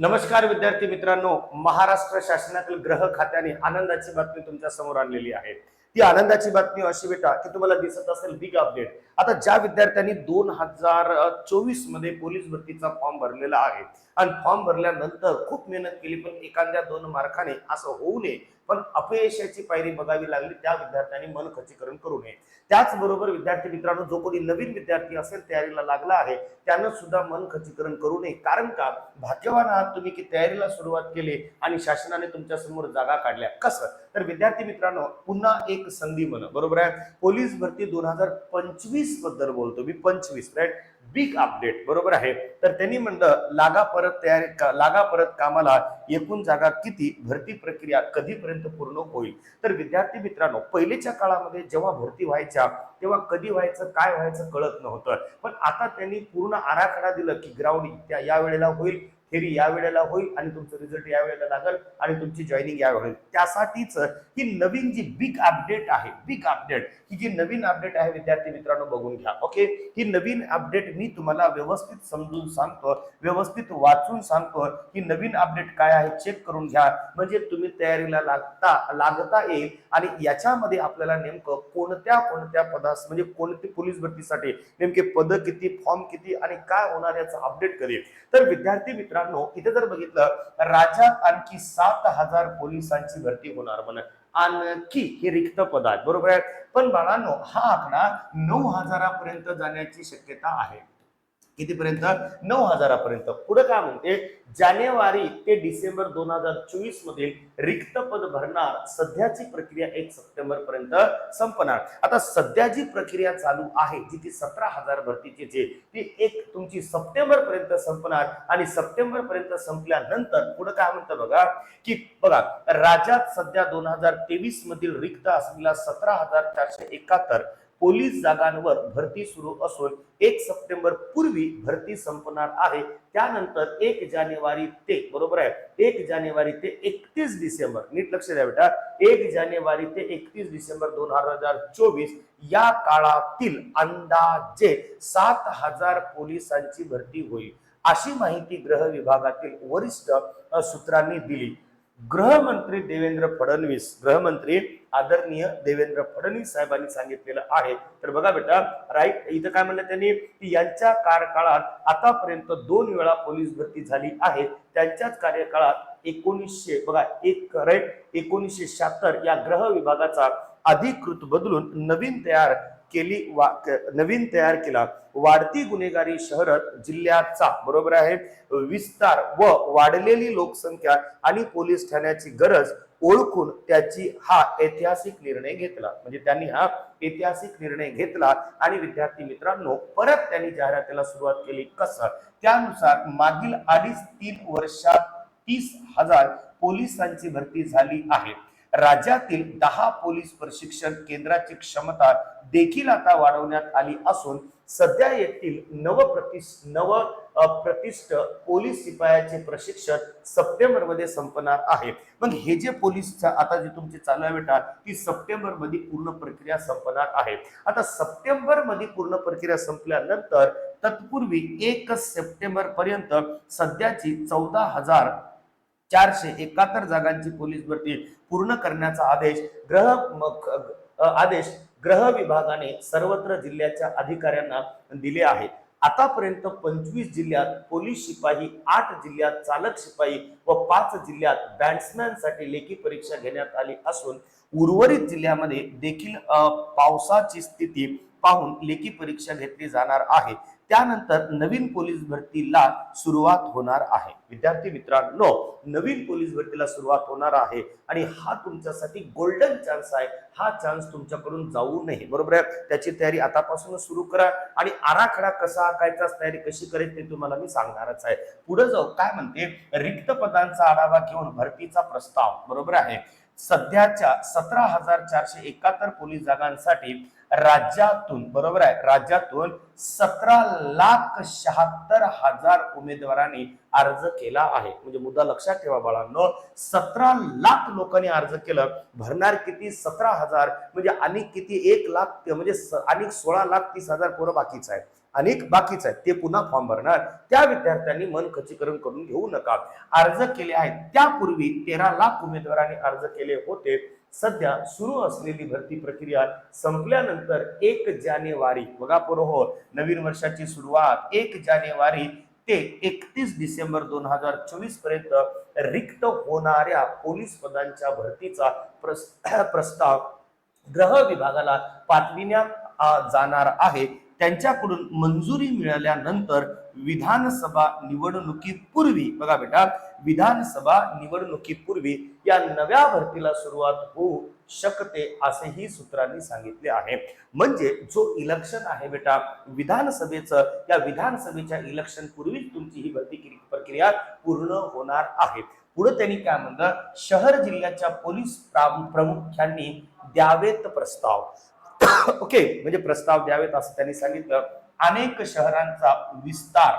नमस्कार विद्यार्थी मित्रांनो महाराष्ट्र शासनातील ग्रह खात्याने आनंदाची बातमी तुमच्यासमोर आणलेली आहे. ती आनंदाची बातमी अशी बेटा की तुम्हाला दिसत असेल बिग अपडेट आता ज्या विद्यार्थ्यांनी दोन हजार चोवीसमध्ये पोलीस भरतीचा फॉर्म भरलेला आहे. आणि फॉर्म भरल्यानंतर खूप मेहनत केली पण एखाद्या दोन मार्काने असं होऊ नये. पण अपयशाची पायरी बघावी लागली त्या विद्यार्थ्यांनी मन खचीकरण करू नये. त्याचबरोबर विद्यार्थी मित्रांनो जो कोणी नवीन विद्यार्थी असेल तयारीला लागला आहे त्यानं सुद्धा मन खचीकरण करू नये. कारण का? भाग्यवान आहात तुम्ही की तयारीला सुरुवात केली आणि शासनाने तुमच्यासमोर जागा काढल्या. कसं? तर विद्यार्थी मित्रांनो पुन्हा एक संधी म्हण. बरोबर आहे? पोलीस भरती दोन हजार पंचवीसबद्दल बोलतो. मी पंचवीस राईट बिग अपडेट बरोबर आहे? तर त्यांनी म्हणलं लागा परत तयारी का- लागा परत कामाला एकूण जागा किती? भरती प्रक्रिया कधीपर्यंत पूर्ण होईल? तर विद्यार्थी मित्रांनो पहिलेच्या काळामध्ये जेव्हा भरती व्हायच्या तेव्हा कधी व्हायचं काय व्हायचं कळत नव्हतं. पण आता त्यांनी पूर्ण आराखडा दिलं की ग्राउंड त्या या वेळेला होईल. थेरी या वेळेला होईल आणि तुमचं रिझल्ट या वेळेला लागेल आणि तुमची जॉईनिंग या होईल. त्यासाठीच ही नवीन जी बिग अपडेट आहे बिग अपडेट ही जी नवीन अपडेट आहे विद्यार्थी मित्रांनो बघून घ्या ओके ही नवीन अपडेट मी तुम्हाला व्यवस्थित समजून सांगतो व्यवस्थित वाचून सांगतो. ही नवीन अपडेट काय आहे चेक करून घ्या. म्हणजे तुम्ही तयारीला लागता लागता येईल आणि याच्यामध्ये आपल्याला नेमकं कोणत्या कोणत्या पदास म्हणजे कोणती पोलीस भरतीसाठी नेमके पद किती फॉर्म किती आणि काय होणार याचं अपडेट करेल. तर विद्यार्थी मित्रांनो इथे जर बघितलं राज्यात आणखी सात हजार पोलिसांची भरती होणार म्हण. आणखी हे रिक्त पद आहेत बरोबर आहे? पण बाळांनो हा आकडा नऊ हजारापर्यंत जाण्याची शक्यता आहे. कितीपर्यंत? नऊ हजारापर्यंत. पुढे काय म्हणते? जानेवारी ते डिसेंबर दोन हजार चोवीस मधील रिक्त पद भरणार सध्याची प्रक्रिया एक सप्टेंबर पर्यंत संपणार. आता सध्या जी प्रक्रिया चालू आहे जी ती सतरा हजार भरतीची जे ती एक तुमची सप्टेंबर पर्यंत संपणार आणि सप्टेंबर पर्यंत संपल्यानंतर पुढे काय म्हणतं बघा? की बघा राज्यात सध्या दोन हजार तेवीस मधील रिक्त असलेल्या सतरा हजार चारशे एकाहत्तर पोलीस जागांवर भरती सुरू असून एक सप्टेंबर पूर्वी भरती संपणार आहे. त्यानंतर एक जानेवारी ते बरोबर आहे? एक जानेवारी ते एकतीस डिसेंबर. नीट लक्ष द्या बेटा. एक जानेवारी ते एकतीस डिसेंबर दोन हजार चोवीस या काळातील अंदाजे सात हजार पोलिसांची भरती होईल. अशी माहिती गृह विभागातील वरिष्ठ सूत्रांनी दिली. गृहमंत्री देवेंद्र फडणवीस गृहमंत्री आदरणीय देवेंद्र फडणवीस साहेबांनी सांगितलेलं आहे. तर बघा बेटा राईट इथं काय म्हणलं त्यांनी? की यांच्या कार्यकाळात आतापर्यंत दोन वेळा पोलीस भरती झाली आहे. त्यांच्याच कार्यकाळात एकोणीसशे बघा एक राईट एकोणीसशे शहात्तर या गृह विभागाचा अधिकृत बदलून नवीन तयार केली वा क- नवीन तयार केला. वाढती गुन्हेगारी शहरात जिल्ह्याचा बरोबर आहे? विस्तार व वाढलेली लोकसंख्या आणि पोलीस ठाण्याची गरज ओळखून त्याची हा ऐतिहासिक निर्णय घेतला. म्हणजे त्यांनी हा ऐतिहासिक निर्णय घेतला आणि विद्यार्थी मित्रांनो परत त्यांनी जाहिरातीला सुरुवात केली. कसं? त्यानुसार मागील अडीच तीन वर्षात तीस हजार पोलिसांची भरती झाली आहे. राज्यातील दहा पोलीस प्रशिक्षण केंद्राची क्षमता देखील आता वाढवण्यात आली असून सध्या येथील नव नवप्रतिष नव प्रतिष्ठ पोलीस शिपायाचे प्रशिक्षण सप्टेंबरमध्ये संपणार आहे. मग हे जे पोलीस आता जे तुमची चालू भेटणार ती सप्टेंबरमध्ये पूर्ण प्रक्रिया संपणार आहे. आता सप्टेंबरमध्ये पूर्ण प्रक्रिया संपल्यानंतर तत्पूर्वी एक सप्टेंबर पर्यंत सध्याची चौदा हजार चारशे एकाहत्तर जागांची पोलीस भरती पूर्ण करण्याचा आदेश ग्रह आदेश ग्रह विभागाने सर्वत्र जिल्ह्याच्या अधिकाऱ्यांना दिले आहे. आतापर्यंत पंचवीस जिल्ह्यात पोलीस शिपाई आठ जिल्ह्यात चालक शिपाई व पाच जिल्ह्यात बॅट्समॅनसाठी लेखी परीक्षा घेण्यात आली असून उर्वरित जिल्ह्यामध्ये देखील पावसाची स्थिती पाहून लेखी परीक्षा घेतली जाणार आहे. त्यानंतर नवीन पोलीस भरतीला सुरुवात होणार आहे. विद्यार्थी मित्रांनो नवीन पोलीस भरतीला सुरुवात होणार आहे आणि हा तुमच्यासाठी गोल्डन चान्स आहे. हा चान्स तुमच्याकडून जाऊ नये. बरोबर आहे? त्याची तयारी आतापासूनच सुरू करा आणि आराखडा कसा आखायचा तयारी कशी करायची ते तुम्हाला मी सांगणारच आहे. पुढे जाऊ. काय म्हणते? रिक्त पदांचा आढावा घेऊन भरतीचा प्रस्ताव. बरोबर आहे? सध्याच्या सतरा हजार चारशे एकाहत्तर पोलीस जागांसाठी राज्यातून बरोबर आहे? राज्यातून सतरा लाख शहात्तर हजार उमेदवारांनी अर्ज केला आहे. म्हणजे मुद्दा लक्षात ठेवा बाळांनो सतरा लाख लोकांनी अर्ज केलं भरणार किती? सतरा हजार म्हणजे आणि किती? एक लाख म्हणजे स- आणि सोळा लाख तीस हजार पोरं बाकीच आहे अनेक बाकीच आहेत. ते पुन्हा फॉर्म भरणार. त्या विद्यार्थ्यांनी मन खचीकरण करून घेऊ नका. अर्ज केले आहेत. त्यापूर्वी तेरा लाख उमेदवारांनी अर्ज केले होते. सध्या सुरू असलेली भरती प्रक्रिया संपल्यानंतर एक जानेवारी बघा हो नवीन वर्षाची सुरुवात एक जानेवारी ते एकतीस डिसेंबर दोन हजार चोवीसपर्यंत रिक्त होणाऱ्या पोलीस पदांच्या भरतीचा प्रस- प्रस्ताव गृह विभागाला पाठविण्यात जाणार आहे. त्यांच्याकडून मंजुरी मिळाल्यानंतर विधानसभा निवडणुकीपूर्वी बघा बेटा विधानसभा निवडणुकीपूर्वी या नव्या भरतीला सुरुवात होऊ शकते असेही सूत्रांनी सांगितले आहे. म्हणजे जो इलेक्शन आहे बेटा विधानसभेचं या विधानसभेच्या इलेक्शन पूर्वीच तुमची ही भरती प्रक्रिया पूर्ण होणार आहे. पुढे त्यांनी काय म्हणलं? शहर जिल्ह्याच्या पोलीस प्रा- प्रमुखांनी द्यावेत प्रस्ताव. ओके म्हणजे प्रस्ताव द्यावेत असं त्यांनी सांगितलं. अनेक शहरांचा विस्तार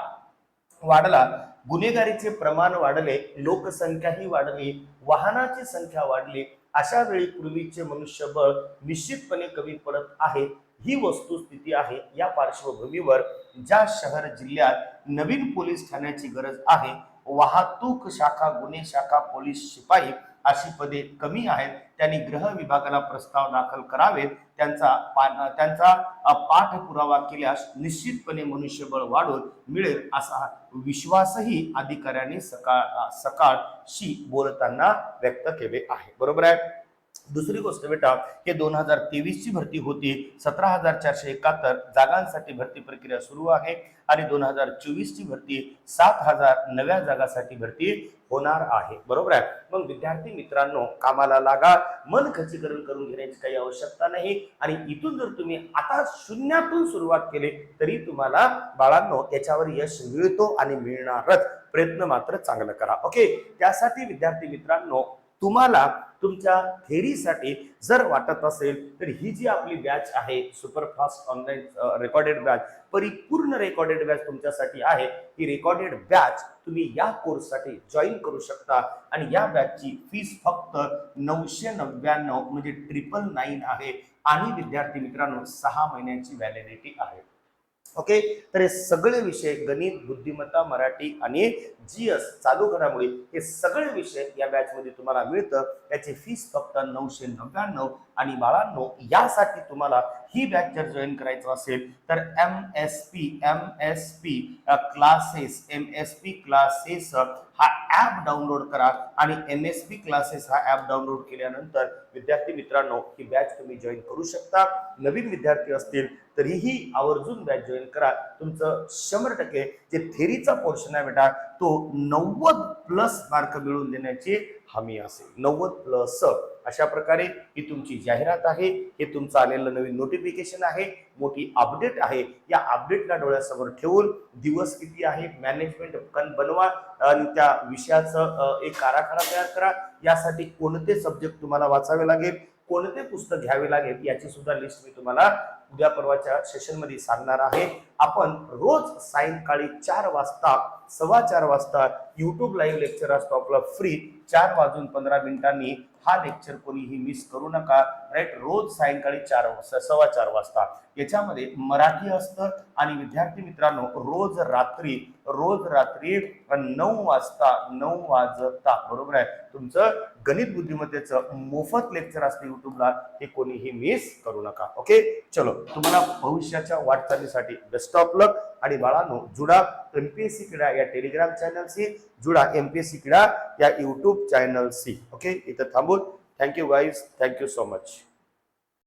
वाढला. गुन्हेगारीचे प्रमाण वाढले लोकसंख्याही वाढली वाहनाची संख्या वाढली. अशा वेळी पूर्वीचे मनुष्यबळ निश्चितपणे कमी पडत आहे. ही वस्तुस्थिती आहे. या पार्श्वभूमीवर ज्या शहर जिल्ह्यात नवीन पोलीस ठाण्याची गरज आहे वाहतूक शाखा गुन्हे शाखा पोलीस शिपाई अशी पदे कमी आहेत. त्यांनी गृह विभागाला प्रस्ताव दाखल करावेत. त्यांचा पा- त्यांचा पाठपुरावा केल्यास निश्चितपणे मनुष्यबळ वाढून मिळेल असा विश्वासही अधिकाऱ्यांनी सकाळ सकाळशी बोलताना व्यक्त केले आहे. बरोबर आहे? दुसरी गोष्ट बेटा हे दोन हजार तेवीस ची भरती होती. सतरा हजार चारशे एकाहत्तर जागांसाठी भरती प्रक्रिया सुरू आहे आणि दोन हजार चोवीस ची भरती सात हजार नव्या जागासाठी भरती होणार आहे. बरोबर आहे? मग विद्यार्थी मित्रांनो कामाला लागा मन खचीकरण करून घेण्याची काही आवश्यकता नाही आणि इथून जर तुम्ही आता शून्यातून सुरुवात केली तरी तुम्हाला बाळांनो याच्यावर यश मिळतो आणि मिळणारच. प्रयत्न मात्र चांगलं करा. ओके? त्यासाठी विद्यार्थी मित्रांनो तुम्हाला तुमच्या थेरीसाठी जर वाटत असेल तर ही जी आपली बॅच आहे सुपरफास्ट ऑनलाईन रेकॉर्डेड बॅच परिपूर्ण रेकॉर्डेड बॅच तुमच्यासाठी आहे ही रेकॉर्डेड बॅच तुम्ही या कोर्ससाठी जॉईन करू शकता. आणि या बॅचची फीस फक्त नऊशे नव्याण्णव म्हणजे ट्रिपल नाईन आहे. आणि विद्यार्थी मित्रांनो सहा महिन्यांची व्हॅलिडिटी आहे. ओके? तर हे सगळे विषय गणित बुद्धिमत्ता मराठी आणि जीएस चालू घडामोडी हे सगळे विषय या बॅचमध्ये तुम्हाला मिळतं. याची फीस फक्त नऊशे नव्याण्णव आणि बाळांनो यासाठी तुम्हाला ही बॅच जर जॉईन करायचं असेल तर M S P M S P classes M S P classes हा ऍप डाउनलोड करा आणि एम एस पी क्लासेस हा ऍप डाउनलोड केल्यानंतर विद्यार्थी मित्रांनो ही बॅच तुम्ही जॉईन करू शकता. नवीन विद्यार्थी असतील तरीही आवर्जून बॅच जॉईन करा. तुमचं शंभर टक्के जे थेरीचा पोर्शन आहे बेटा तो नव्वद प्लस मार्क मिळवून देण्याची हमी असेल. नव्वद प्लस अशा प्रकारे ही तुमची जाहिरात आहे. हे तुमचं आलेलं नवीन नोटिफिकेशन आहे. मोठी अपडेट आहे. या अपडेटला डोळ्यासमोर ठेवून दिवस किती आहे मॅनेजमेंट कन बनवा आणि त्या विषयाचं एक आराखडा तयार करा. यासाठी कोणते सब्जेक्ट तुम्हाला वाचावे लागेल कोणते पुस्तक घ्यावे लागेल याची सुद्धा लिस्ट मी तुम्हाला उद्या परवाच्या सेशनमध्ये सांगणार आहे. आपण रोज सायंकाळी चार वाजता सव्वा चार वाजता युट्यूब लाईव्ह लेक्चर असतो आपला फ्री चार वाजून पंधरा मिनिटांनी हा लेक्चर कोणीही मिस करू नका. राईट रोज सायंकाळी चार वाजता सव्वा चार वाजता. याच्यामध्ये मराठी असतं आणि विद्यार्थी मित्रांनो रोज रात्री रोज रात्री नऊ वाजता नऊ वाजता. बरोबर आहे? तुमचं गणित बुद्धिमत्तेचं मोफत लेक्चर असतं युट्यूबला हे कोणीही मिस करू नका. ओके चलो तुम्हाला भविष्याच्या वाटचालीसाठी बेस्ट ऑफ लक आणि बाळांनो जुडा एमपीएससी क्रीडा या टेलिग्राम चॅनलशी जुडा एमपीएससी क्रीडा या युट्यूब चॅनलशी ओके इथं Thank you guys. Thank you so much.